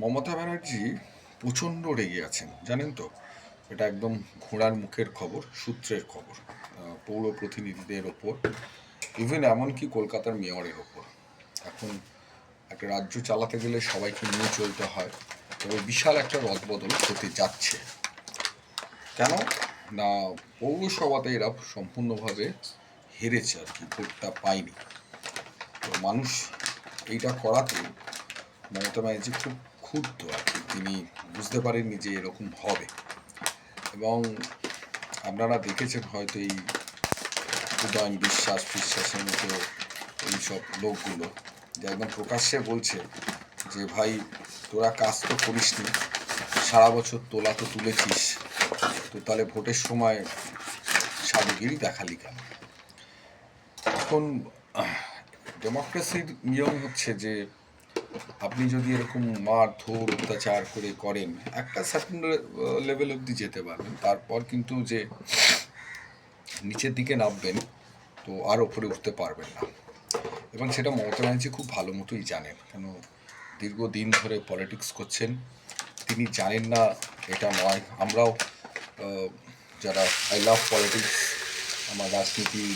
মমতা ব্যানার্জি প্রচণ্ড রেগে আছেন, জানেন তো? এটা একদম ঘোড়ার মুখের খবর, সূত্রের খবর পৌর প্রতিনিধিদের ওপর ইভেন এমনকি কলকাতার মেয়রের ওপর। এখন একটা রাজ্য চালাতে গেলে সবাইকে নিয়ে চলতে হয়, তবে বিশাল একটা রদবদল হতে যাচ্ছে। কেন? না, পৌরসভাতে এরা সম্পূর্ণভাবে হেরেছে আর কি, ভোটটা পায়নি। তো মানুষ এইটা করাতে মমতা ব্যানার্জি খুব ক্ষুব্ধ আর কি। তিনি বুঝতে পারেননি যে এরকম হবে। এবং আপনারা দেখেছেন হয়তো এই উদয়ন বিশ্বাস, বিশ্বাসের মতো এইসব লোকগুলো যে একদম প্রকাশ্যে বলছে যে, ভাই, তোরা কাজ তো করিসনি, সারা বছর তোলা তো তুলেছিস, তো তাহলে ভোটের সময় সাধুগিরি দেখালি কেন? এখন ডেমোক্রেসির নিয়ম হচ্ছে যে আপনি যদি এরকম মার, ধর, অত্যাচার করে করেন, একটা সার্টেন লেভেল অবধি যেতে পারবেন তারপর কিন্তু যে নিচের দিকে নামবেন, তো আর ওপরে উঠতে পারবেন না। এবং সেটা মমতা ব্যানার্জি খুব ভালো মতোই জানেন। কেন? দীর্ঘদিন ধরে পলিটিক্স করছেন। তিনি জানেন না এটা নয়। আমরাও যারা আই লাভ পলিটিক্স আমার রাজনীতি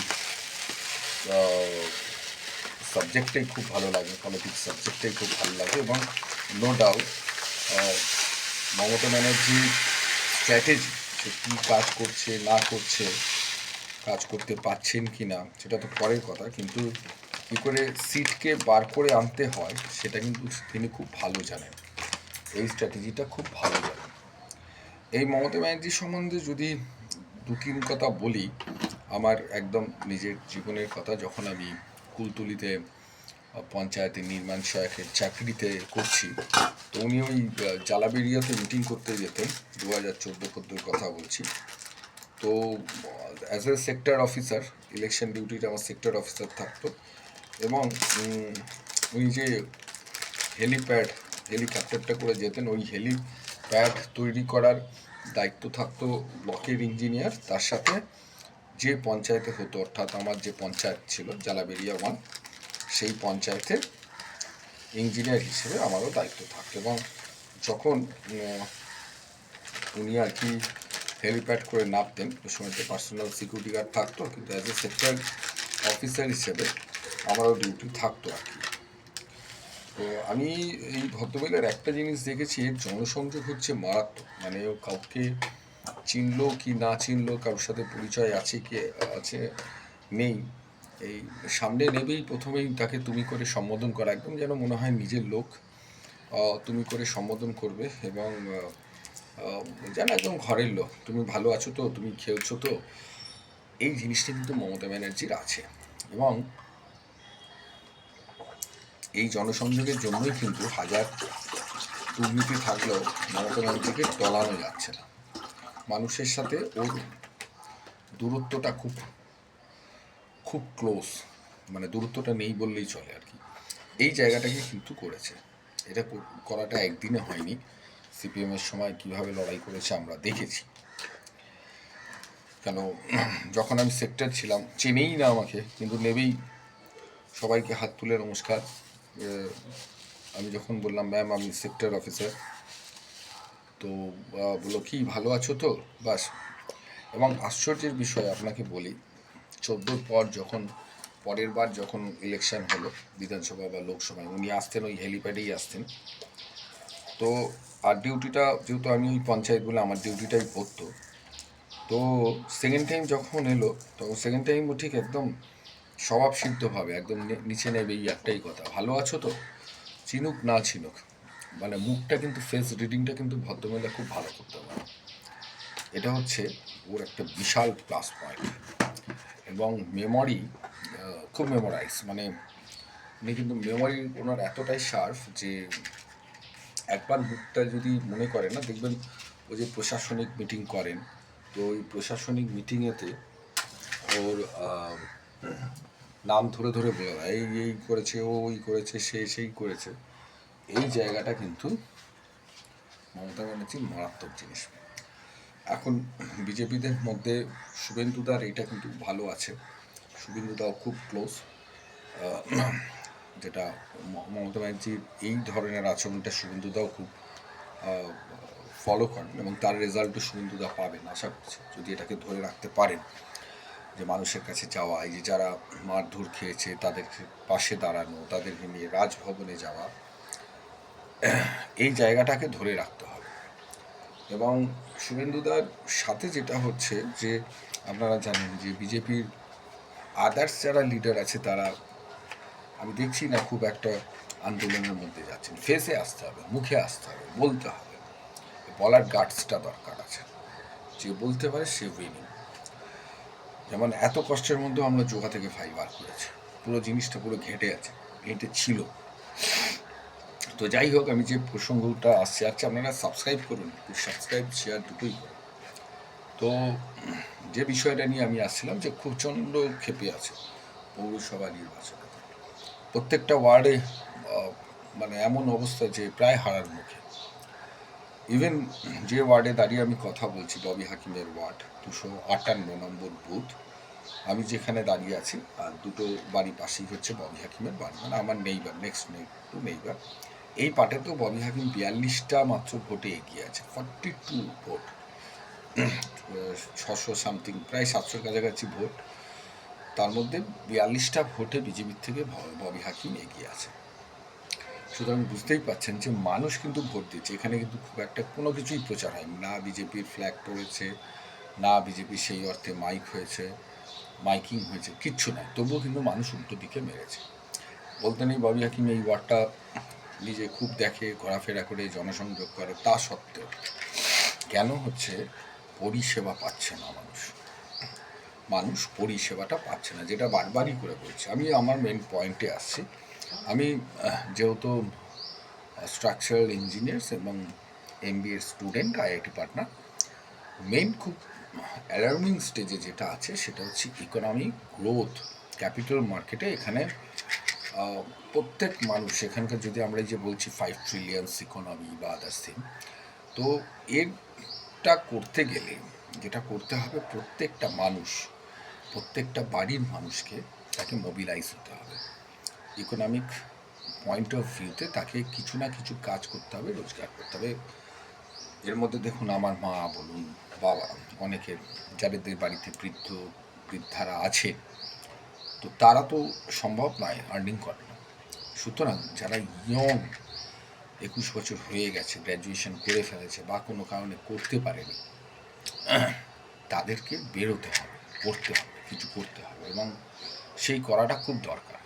সাবজেক্টটাই খুব ভালো লাগে পলিটিক্স সাবজেক্টটাই খুব ভালো লাগে এবং নো ডাউট মমতা ব্যানার্জির স্ট্র্যাটেজি সে কী কাজ করছে, না করছে, কাজ করতে পারছেন কি না, সেটা তো পরের কথা, কিন্তু কী করে সিটকে বার করে আনতে হয়, সেটা কিন্তু তিনি খুব ভালো জানেন। এই স্ট্র্যাটেজিটা খুব ভালো জানেন। এই মমতা ব্যানার্জি সম্বন্ধে যদি দু তিন কথা বলি, আমার একদম নিজের জীবনের কথা, যখন আমি কুলতুলিতে আহ, পঞ্চায়েতে নির্মাণ সহায়কের চাকরিতে করছি। তো উনি ওই জালাবেরিয়াতে মিটিং করতে যেতেন দু হাজার চোদ্দ পদ্মোর কথা বলছি। তো as a sector officer election ডিউটিতে আমার সেক্টর অফিসার থাকতো। এবং উনি যে হেলিপ্যাড হেলিকপ্টারটা করে যেতেন ওই হেলিপ্যাড তৈরি করার দায়িত্ব থাকতো ব্লকের ইঞ্জিনিয়ার তার সাথে যে পঞ্চায়েতে হতো, অর্থাৎ আমার যে পঞ্চায়েত ছিল, জালাবেরিয়া ওয়ান সেই পঞ্চায়েতে ইঞ্জিনিয়ার হিসেবে আমারও দায়িত্ব থাকতো এবং যখন উনি আর কি হেলিপ্যাড করে নামতেন ওই সময় তো পার্সোনাল সিকিউরিটি গার্ড থাকতো, কিন্তু অ্যাজ এ সেক্টর অফিসার হিসেবে আমারও ডিউটি থাকতো আর কি। তো আমি এই ভদ্রবেলার একটা জিনিস দেখেছি জনসংযোগ হচ্ছে মারাত্মক মানে কাউকে চিনলো কি না চিনলো, কারোর সাথে পরিচয় আছে কি, আছে, নেই, এই সামনে নেবেই, প্রথমেই তাকে তুমি করে সম্বোধন করা, একদম যেন মনে হয় নিজের লোক তুমি করে সম্বোধন করবে এবং যেন একদম ঘরের লোক, তুমি ভালো আছো তো, তুমি খেলছো তো, এই জিনিসটা কিন্তু মমতা ব্যানার্জির আছে এবং এই জনসংযোগের জন্যই কিন্তু হাজার দুর্নীতি থাকলেও মমতা ব্যানার্জিকে টলানো যাচ্ছে না। মানুষের সাথে ওর দূরত্বটা খুব খুব ক্লোজ মানে দূরত্বটা নেই বললেই চলে আর কি। এই জায়গাটাকে কিন্তু করেছে। এটা করাটা একদিনে হয়নি। সিপিএমের সময় কীভাবে লড়াই করেছে আমরা দেখেছি। কেন, যখন আমি সেক্টর ছিলাম, চেনেই না আমাকে, কিন্তু নেবেই। সবাইকে হাত তুলে নমস্কার। আমি যখন বললাম ম্যাম আমি সেক্টর অফিসার তো বলল কি, ভালো আছো তো? বাস। এবং আশ্চর্যের বিষয় আপনাকে বলি, চোদ্দোর পর যখন, পরের বার যখন ইলেকশন হলো বিধানসভা বা লোকসভায়, উনি আসতেন, ওই হেলিপ্যাডেই আসতেন। তো, আর ডিউটিটা যেহেতু আমি ওই পঞ্চায়েত বলে আমার ডিউটিটাই পড়তো, তো সেকেন্ড টাইম যখন এলো তখন সেকেন্ড টাইমও ঠিক একদম স্বভাব সিদ্ধভাবে একদম নিচে নেবে, এই একটাই কথা। ভালো আছো তো? চিনুক, না চিনুক। মানে মুখটা কিন্তু ফেস রিডিংটা কিন্তু ভদ্রমহিলা খুব ভালো করতে পারে। এটা হচ্ছে ওর একটা বিশাল প্লাস পয়েন্ট এবং মেমরি খুব মেমোরাইজ মানে উনি কিন্তু মেমোরি ওনার এতটাই শার্প যে একবার মুখটা যদি মনে করেন না, দেখবেন ওই যে প্রশাসনিক মিটিং করেন, তো ওই প্রশাসনিক মিটিংয়েতে ওর নাম ধরে ধরে বলে দেয়, এই এই করেছে, ও ওই করেছে, সে সেই করেছে। এই জায়গাটা কিন্তু মমতা ব্যানার্জির মারাত্মক জিনিস। এখন বিজেপিদের মধ্যে শুভেন্দুদার এটা কিন্তু ভালো আছে। শুভেন্দুদাও খুব ক্লোজ যেটা মমতা ব্যানার্জির এই ধরনের আচরণটা শুভেন্দুদাও খুব ফলো করেন এবং তার রেজাল্টও শুভেন্দুদা পাবেন আশা করছি, যদি এটাকে ধরে রাখতে পারেন যে মানুষের কাছে যাওয়া, এই যে যারা মারধর খেয়েছে তাদের পাশে দাঁড়ানো, তাদেরকে নিয়ে রাজভবনে যাওয়া এই জায়গাটাকে ধরে রাখতে হবে। এবং শুভেন্দুদার সাথে যেটা হচ্ছে যে, আপনারা জানেন যে বিজেপির আদার্স যারা লিডার আছে তারা, আমি দেখছি না খুব একটা আন্দোলনের মধ্যে যাচ্ছেন। ফেসে আসতে হবে, মুখে আসতে হবে, বলতে হবে। বলার গার্ডসটা দরকার আছে। যে বলতে পারে সে উইনিং যেমন এত কষ্টের মধ্যেও আমরা যোগা থেকে ফাইবার করেছি। পুরো জিনিসটা পুরো ঘেঁটে আছে, ঘেঁটে ছিল। তো যাই হোক, আমি যে প্রসঙ্গটা আসছে আচ্ছা আপনারা সাবস্ক্রাইব করুন সাবস্ক্রাইব শেয়ার দুটোই করুন। তো যে বিষয়টা নিয়ে আমি আসছিলাম যে প্রচণ্ড ক্ষেপে আছে পৌরসভা নির্বাচনে। প্রত্যেকটা ওয়ার্ডে মানে এমন অবস্থা যে প্রায় হারার মুখে। ইভেন যে ওয়ার্ডে দাঁড়িয়ে আমি কথা বলছি ববি হাকিমের ওয়ার্ড, দুশো আটান্ন নম্বর বুথ, আমি যেখানে দাঁড়িয়ে আছি, আর দুটো বাড়ি পাশেই হচ্ছে ববি হাকিমের বাড়ি মানে আমার নেইবার নেক্সট নেই টু নেইবার এই পার্টে তো ববি হাকিম বিয়াল্লিশটা মাত্র ভোটে এগিয়ে আছে ফর্টি টু ভোট। ছশো সামথিং প্রায় সাতশোর কাছাকাছি ভোট। তার মধ্যে বিয়াল্লিশটা ভোটে বিজেপির থেকে ববি হাকিম এগিয়ে আছে। সুতরাং বুঝতেই পাচ্ছেন যে মানুষ কিন্তু ভোট দিচ্ছে। এখানে কিন্তু খুব একটা কোনো কিছুই প্রচার হয়নি। না বিজেপির ফ্ল্যাগ পড়েছে, না বিজেপি সেই অর্থে মাইক হয়েছে মাইকিং হয়েছে, কিচ্ছু না তবুও কিন্তু মানুষ উল্টো দিকে মেরেছে। বলতে নেই ববি হাকিম এই ওয়ার্ডটা নিজে খুব দেখে, ঘোরাফেরা করে, জনসংযোগ করে, তা সত্ত্বেও কেন হচ্ছে পরিষেবা পাচ্ছে না মানুষ? মানুষ পরিষেবাটা পাচ্ছে না, যেটা বারবারই করে বলছে। আমি আমার মেন পয়েন্টে আসছি। আমি যেহেতু স্ট্রাকচারাল ইঞ্জিনিয়ার্স এবং এম বি এর স্টুডেন্ট আইআইটি পাটনা মেন খুব অ্যালার্মিং স্টেজে যেটা আছে, সেটা হচ্ছে ইকোনমিক গ্রোথ ক্যাপিটাল মার্কেটে এখানে প্রত্যেক মানুষ, এখানকার যদি আমরা যে বলছি ফাইভ ট্রিলিয়ন্স ইকোনমি বা আদার্স থিং তো এরটা করতে গেলে, যেটা করতে হবে প্রত্যেকটা মানুষ, প্রত্যেকটা বাড়ির মানুষকে তাকে মোবিলাইজ হতে হবে। ইকোনমিক পয়েন্ট অফ ভিউতে তাকে কিছু না কিছু কাজ করতে হবে, রোজগার করতে হবে। এর মধ্যে দেখুন আমার মা বলুন, বাবা, অনেকের, যাদের বাড়িতে বৃদ্ধ, বৃদ্ধারা আছে তো তারা তো সম্ভব নয় আর্নিং করে না সুতরাং যারা ইয়ং একুশ বছর হয়ে গেছে গ্র্যাজুয়েশন করে ফেলেছে বা কোনো কারণে করতে পারেনি, তাদেরকে বেরোতে হবে করতে হবে, কিছু করতে হবে এবং সেই করাটা খুব দরকার।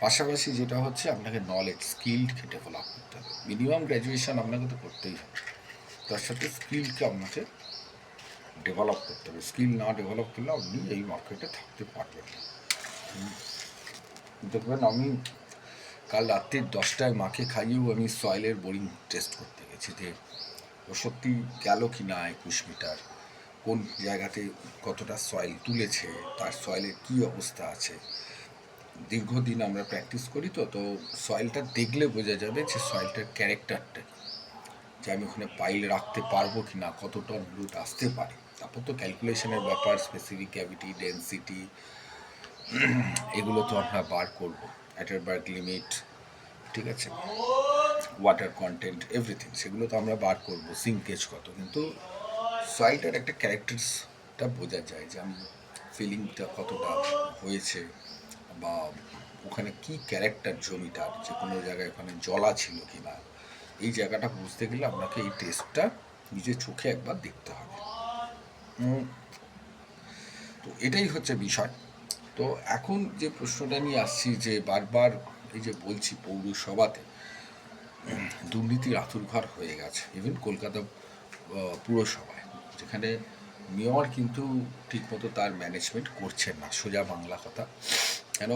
পাশাপাশি যেটা হচ্ছে আপনাকে নলেজ স্কিলকে ডেভেলপ করতে হবে। মিনিমাম গ্র্যাজুয়েশন আপনাকে তো করতেই হবে। তার সাথে স্কিলকে আপনাকে ডেভেলপ করতে হবে। স্কিল না ডেভেলপ করলে আপনি এই মার্কেটে থাকতে পারবেন না। দেখবেন আমি কাল রাত্রি দশটায় মাকে খাইয়েও আমি সয়েলের বোরিং টেস্ট করতে গেছি যে, ও সত্যি গেল কি না একুশ মিটার কোন জায়গাতে কতটা সয়েল তুলেছে? তার সয়েলের কী অবস্থা আছে? দীর্ঘদিন আমরা প্র্যাকটিস করি তো তো সয়েলটা দেখলে বোঝা যাবে যে সয়েলটার ক্যারেক্টারটা যে আমি ওখানে পাইল রাখতে পারব কি না? কত টন লুট আসতে পারে? তারপর তো ক্যালকুলেশনের ব্যাপার স্পেসিফিক ক্যাভিটি ডেন্সিটি এগুলো তো আমরা বার করব। অ্যাটারবার্গ লিমিট ঠিক আছে? ওয়াটার কন্টেন্ট এভরিথিং সেগুলো তো আমরা বার করব সিঙ্কেজ কত। কিন্তু সয়েলটার একটা ক্যারেক্টার্সটা বোঝা যায় যে আমি ফিলিংটা কতটা হয়েছে বা ওখানে কি ক্যারেক্টার জমিটার, যে কোনো জায়গায় ওখানে জলা ছিল কি না এই জায়গাটা বুঝতে গেলে আপনাকে এই টেস্টটা নিজের চোখে একবার দেখতে হবে। তো এটাই হচ্ছে বিষয়। তো এখন যে প্রশ্নটা নিয়ে আসছি যে বারবার এই যে বলছি পৌরসভাতে, দুর্নীতির আতুরঘর হয়ে গেছে ইভেন কলকাতা পুরসভায়, যেখানে মেয়র কিন্তু ঠিকমতো তার ম্যানেজমেন্ট করছেন না, সোজা বাংলা কথা। কেন,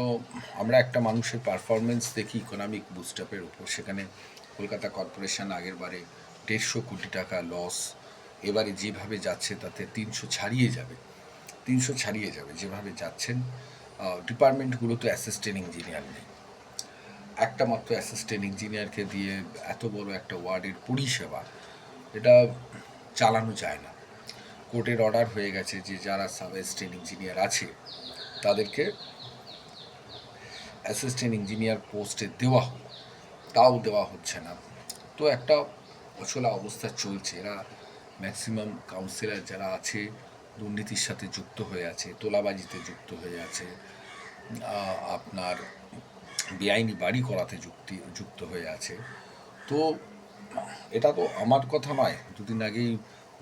আমরা একটা মানুষের পারফরমেন্স দেখি ইকোনমিক বুস্টাপের উপর। সেখানে কলকাতা কর্পোরেশন আগের বারে দেড়শো কোটি টাকা লস এবারে যেভাবে যাচ্ছে তাতে তিনশো ছাড়িয়ে যাবে। তিনশো ছাড়িয়ে যাবে, যেভাবে যাচ্ছেন ডিপার্টমেন্টগুলো তো অ্যাসিস্ট্যান্ট ইঞ্জিনিয়ার নেই। একটা মাত্র অ্যাসিস্ট্যান্ট ইঞ্জিনিয়ারকে দিয়ে এত বড় একটা ওয়ার্ডের পরিষেবা, এটা চালানো যায় না। কোর্টের অর্ডার হয়ে গেছে যে যারা সাব অ্যাসিস্ট্যান্ট ইঞ্জিনিয়ার আছে, তাদেরকে অ্যাসিস্ট্যান্ট ইঞ্জিনিয়ার পোস্টে দেওয়া হোক। তাও দেওয়া হচ্ছে না। তো একটা অচলা অবস্থা চলছে। এরা ম্যাক্সিমাম কাউন্সিলর যারা আছে, দুর্নীতির সাথে যুক্ত হয়ে আছে, তোলাবাজিতে যুক্ত হয়ে আছে আপনার বেআইনি বাড়ি করাতে যুক্তি, যুক্ত হয়ে আছে। তো এটা তো আমার কথা নয়। দুদিন আগেই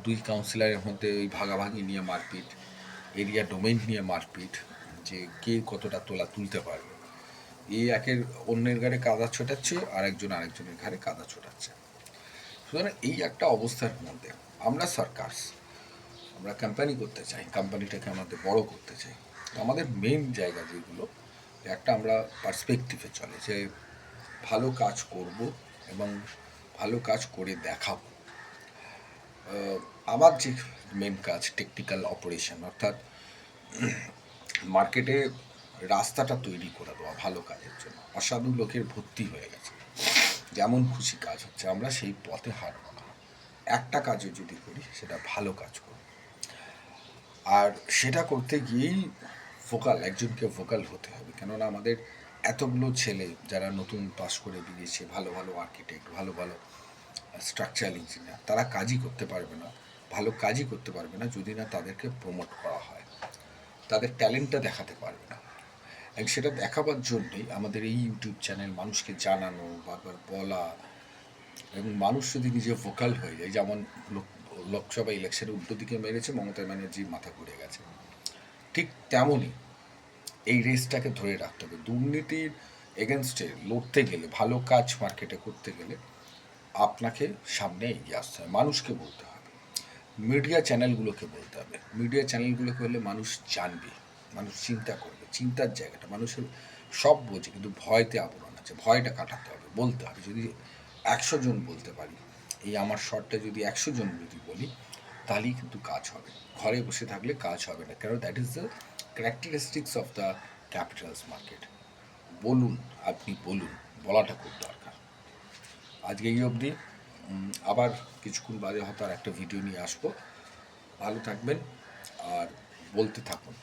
দুই কাউন্সিলরের মধ্যে ওই ভাগাভাগি নিয়ে মারপিট এরিয়া ডোমেইন নিয়ে মারপিট, যে কে কতটা তোলা তুলতে পারবে। এই একের অন্যের ঘাড়ে কাদা ছোটাচ্ছে আর একজন আরেকজনের ঘাড়ে কাদা ছোটাচ্ছে। সুতরাং এই একটা অবস্থার মধ্যে আমরা সরকার আমরা কোম্পানি করতে চাই কোম্পানিটাকে আমাদের বড় করতে চাই। তো আমাদের মেন জায়গা যেগুলো, একটা আমরা পার্সপেক্টিভে চলে, যে ভালো কাজ করব এবং ভালো কাজ করে দেখাবো। আমার যে মেন কাজ টেকনিক্যাল অপারেশন অর্থাৎ মার্কেটে রাস্তাটা তৈরি করে দেওয়া ভালো কাজের জন্য, অসাধু লোকের ভর্তি হয়ে গেছে। যেমন খুশি কাজ হচ্ছে, আমরা সেই পথে হাঁটবো। একটা কাজও যদি করি, সেটা ভালো কাজ করব। আর সেটা করতে গিয়েই ভোকাল একজনকে ভোকাল হতে হবে। কেননা আমাদের এতগুলো ছেলে যারা নতুন পাস করে বেরিয়েছে, ভালো ভালো আর্কিটেক্ট ভালো ভালো স্ট্রাকচারাল ইঞ্জিনিয়ার তারা কাজই করতে পারবে না, ভালো কাজই করতে পারবে না যদি না তাদেরকে প্রমোট করা হয়। তাদের ট্যালেন্টটা দেখাতে পারবে না। সেটা দেখাবার জন্যই আমাদের এই ইউটিউব চ্যানেল মানুষকে জানানো, বারবার বলা এবং মানুষ যদি নিজে ভোকাল হয়ে যায়, যেমন লোকসভা ইলেকশনে উল্টো দিকে মেরেছে, মমতা ব্যানার্জি মাথা ঘুরে গেছে। ঠিক তেমনই এই রেসটাকে ধরে রাখতে হবে। দুর্নীতির এগেনস্টে লড়তে গেলে, ভালো কাজ মার্কেটে করতে গেলে আপনাকে সামনে এগিয়ে আসতে হবে। মানুষকে বলতে হবে। মিডিয়া চ্যানেলগুলোকে বলতে হবে। মিডিয়া চ্যানেলগুলোকে হলে মানুষ জানবে, মানুষ চিন্তা করবে, চিন্তার জায়গাটা, মানুষের সব বোঝে, কিন্তু ভয়তে আবরণ আছে। ভয়টা কাটাতে হবে, বলতে হবে। যদি একশো জন বলতে পারি। এই আমার শর্টটা যদি একশো জন যদি বলি, তাহলেই কিন্তু কাজ হবে। ঘরে বসে থাকলে কাজ হবে না। কারণ that is the characteristics of the capitals market বলুন, আপনি বলুন, বলাটা খুব দরকার। আজকে এই অবধি আবার কিছুক্ষণ বাদে হয়তো আর একটা ভিডিও নিয়ে আসব। ভালো থাকবেন আর বলতে থাকুন।